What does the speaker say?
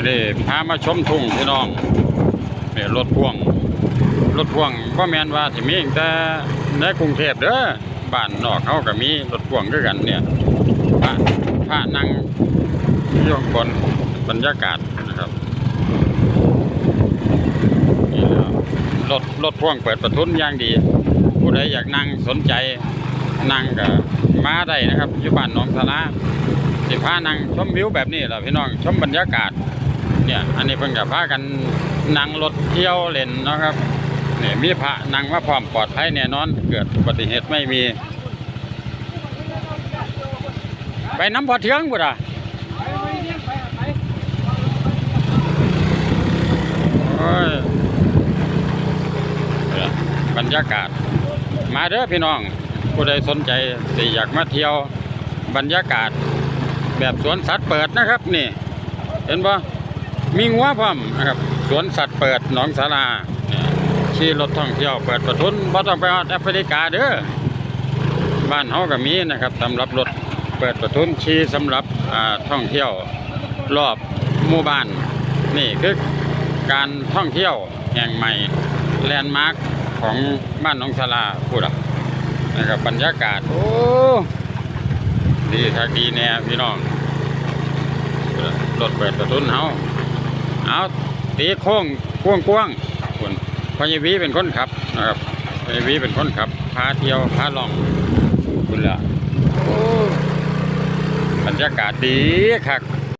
มื่อนี้พามาชมทุ่งพี่น้องเนี่ยรถพ่วง รถพ่วงก็แมนว่าสิมีแต่ในกรุงเทพเด้อบ้านนอกเขาก็มีรถพ่วงด้วยกันเนี่ยพระพระนั่งอยู่ข้างบนบรรยากาศนะครับนี่แหละรถรถพ่วงเปิดประทุนอย่างดี ผู้ใดอยากนั่งสนใจนั่งก็มาได้นะครับอยู่บ้านหนองสาราสิพานั่งชมวิวแบบนี้แหละพี่น้องชมบรรยากาศ เนี่ย อันนี้เพิ่งกับพากันนั่งรถเที่ยวเล่นนะครับเนี่ยมีพระนั่งมาพร้อมปลอดภัยแน่นอน เกิดอุบัติเหตุไม่มี ไปน้ำพอเทืองบุตรอะบรรยากาศ มาเด้อพี่น้อง ผู้ใดสนใจสิอยากมาเที่ยวบรรยากาศ แบบสวนสัตว์เปิดนะครับนี่ เห็นปะ มีงัวพร้อมนะครับ สวนสัตว์เปิดหนองสาราเนี่ยขี่รถท่องเที่ยวเปิดประทุนบ่ต้องไปฮอดแอฟริกาเด้อบ้านเฮาก็มีนะครับสำหรับรถเปิดประทุนขี่สำหรับท่องเที่ยวรอบหมู่บ้าน นี่คือการท่องเที่ยวแห่งใหม่แลนด์มาร์คของบ้านหนองสาราพูดอะนะครับบรรยากาศ โอ้ดีทักดีแน่พี่น้องรถเปิดประทุนเฮา เอาตีโค้งกว้างกว้างคุณพญวีเป็นคนขับนะครับพญวีเป็นคนขับพาเที่ยวพาลองคุณละบรรยากาศดีคับ